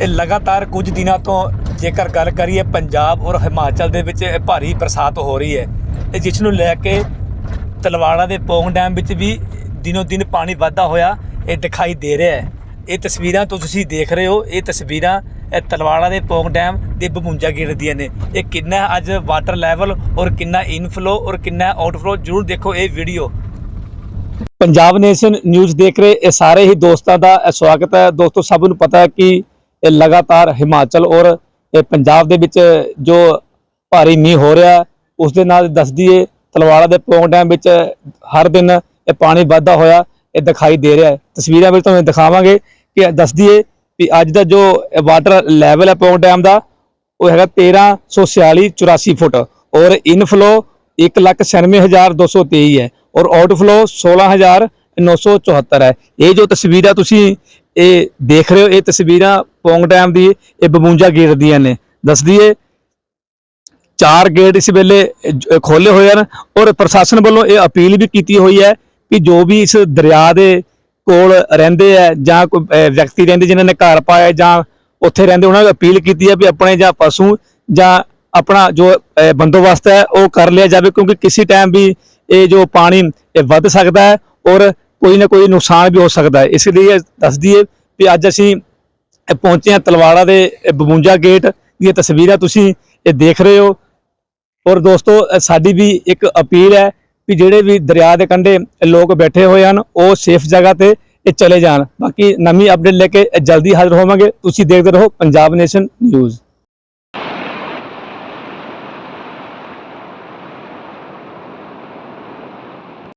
ਇਹ ਲਗਾਤਾਰ ਕੁਝ ਦਿਨਾਂ ਤੋਂ ਜੇਕਰ ਗੱਲ ਕਰੀਏ, ਪੰਜਾਬ ਔਰ ਹਿਮਾਚਲ ਦੇ ਵਿੱਚ ਭਾਰੀ ਬਰਸਾਤ ਹੋ ਰਹੀ ਹੈ। ਇਹ ਜਿਸ ਨੂੰ ਲੈ ਕੇ ਤਲਵਾੜਾ ਦੇ ਪੌਂਗ ਡੈਮ ਵਿੱਚ ਵੀ ਦਿਨੋ ਦਿਨ ਪਾਣੀ ਵਾਧਾ ਹੋਇਆ ਇਹ ਦਿਖਾਈ ਦੇ ਰਿਹਾ ਹੈ। ਇਹ ਤਸਵੀਰਾਂ ਤੋਂ ਤੁਸੀਂ ਦੇਖ ਰਹੇ ਹੋ, ਇਹ ਤਸਵੀਰਾਂ ਇਹ ਤਲਵਾੜਾ ਦੇ ਪੌਂਗ ਡੈਮ ਦੇ ਬਮੁੰਜਾ ਗੇੜ ਦੀਆਂ ਨੇ। ਇਹ ਕਿੰਨਾ ਅੱਜ ਵਾਟਰ ਲੈਵਲ ਔਰ ਕਿੰਨਾ ਇਨਫਲੋ ਔਰ ਕਿੰਨਾ ਆਊਟਫਲੋ ਜਰੂਰ ਦੇਖੋ ਇਹ ਵੀਡੀਓ ਪੰਜਾਬ ਨੇਸ਼ਨ ਨਿਊਜ਼ ਦੇਖ ਰਹੇ, ਇਹ ਸਾਰੇ ਹੀ ਦੋਸਤਾਂ ਦਾ ਸਵਾਗਤ ਹੈ। ਦੋਸਤੋ, ਸਭ ਨੂੰ ਪਤਾ ਹੈ ਕਿ ਇਹ ਲਗਾਤਾਰ ਹਿਮਾਚਲ ਔਰ ਇਹ ਪੰਜਾਬ ਦੇ ਵਿੱਚ ਜੋ ਭਾਰੀ ਮੀਂਹ ਹੋ ਰਿਹਾ ਉਸ ਦੇ ਨਾਲ ਦੱਸ ਦਈਏ, ਤਲਵਾੜਾ ਦੇ ਪੌਂਗ ਡੈਮ ਵਿੱਚ ਹਰ ਦਿਨ ਇਹ ਪਾਣੀ ਵਾਧਾ ਹੋਇਆ ਇਹ ਦਿਖਾਈ ਦੇ ਰਿਹਾ ਹੈ। ਤਸਵੀਰਾਂ ਵਿੱਚ ਤੁਹਾਨੂੰ ਦਿਖਾਵਾਂਗੇ ਕਿ ਦੱਸ ਦਈਏ ਵੀ ਅੱਜ ਦਾ ਜੋ ਵਾਟਰ ਲੈਵਲ ਹੈ ਪੌਂਗ ਡੈਮ ਦਾ, ਉਹ ਹੈਗਾ 1346 84 ਫੁੱਟ ਔਰ ਇਨਫਲੋ 196223 ਹੈ ਔਰ ਆਊਟਫਲੋ 16974 ਹੈ। ਇਹ ਜੋ ਤਸਵੀਰਾਂ ਤੁਸੀਂ ਇਹ ਦੇਖ ਰਹੇ ਹੋ, ਇਹ ਤਸਵੀਰਾਂ ਪੌਂਗ ਡੈਮ ਦੀ, ਇਹ ਬਮੂੰਜਾ ਗੇਟ ਦੀਆਂ ਨੇ। ਦੱਸ ਦਈਏ, ਚਾਰ ਗੇਟ ਇਸ ਵੇਲੇ ਖੋਲੇ ਹੋਏ ਹਨ ਔਰ ਪ੍ਰਸ਼ਾਸਨ ਵੱਲੋਂ ਇਹ ਅਪੀਲ ਵੀ ਕੀਤੀ ਹੋਈ ਹੈ ਕਿ ਜੋ ਵੀ ਇਸ ਦਰਿਆ ਦੇ ਕੋਲ ਰਹਿੰਦੇ ਆ ਜਾਂ ਕੋਈ ਵਿਅਕਤੀ ਰਹਿੰਦੇ ਜਿਨ੍ਹਾਂ ਨੇ ਘਰ ਪਾਇਆ ਜਾਂ ਉੱਥੇ ਰਹਿੰਦੇ, ਉਹਨਾਂ ਨੂੰ ਅਪੀਲ ਕੀਤੀ ਹੈ ਵੀ ਆਪਣੇ ਜਾਂ ਪਸ਼ੂ ਜਾਂ ਆਪਣਾ ਜੋ ਬੰਦੋਬਸਤ ਹੈ ਉਹ ਕਰ ਲਿਆ ਜਾਵੇ ਕਿਉਂਕਿ ਕਿਸੇ ਟਾਈਮ ਵੀ ਇਹ ਜੋ ਪਾਣੀ ਇਹ ਵੱਧ ਸਕਦਾ ਹੈ ਔਰ ਕੋਈ ਨਾ ਕੋਈ ਨੁਕਸਾਨ ਵੀ ਹੋ ਸਕਦਾ ਹੈ। ਇਸ ਲਈ ਇਹ ਦੱਸ ਦਈਏ ਵੀ ਅੱਜ ਅਸੀਂ ਪਹੁੰਚੇ ਹਾਂ ਤਲਵਾੜਾ ਦੇ ਇਹ 52 ਗੇਟ ਦੀਆਂ ਤਸਵੀਰਾਂ ਤੁਸੀਂ ਇਹ ਦੇਖ ਰਹੇ ਹੋ। ਔਰ ਦੋਸਤੋ ਸਾਡੀ ਵੀ ਇੱਕ ਅਪੀਲ ਹੈ ਕਿ ਜਿਹੜੇ ਵੀ ਦਰਿਆ ਦੇ ਕੰਢੇ ਲੋਕ ਬੈਠੇ ਹੋਏ ਹਨ, ਉਹ ਸੇਫ ਜਗ੍ਹਾ ਤੇ ਇਹ ਚਲੇ ਜਾਣ। ਬਾਕੀ ਨਵੀਂ ਅਪਡੇਟ ਲੈ ਕੇ ਜਲਦੀ ਹਾਜ਼ਰ ਹੋਵਾਂਗੇ। ਤੁਸੀਂ ਦੇਖਦੇ ਰਹੋ ਪੰਜਾਬ ਨੇਸ਼ਨ ਨਿਊਜ਼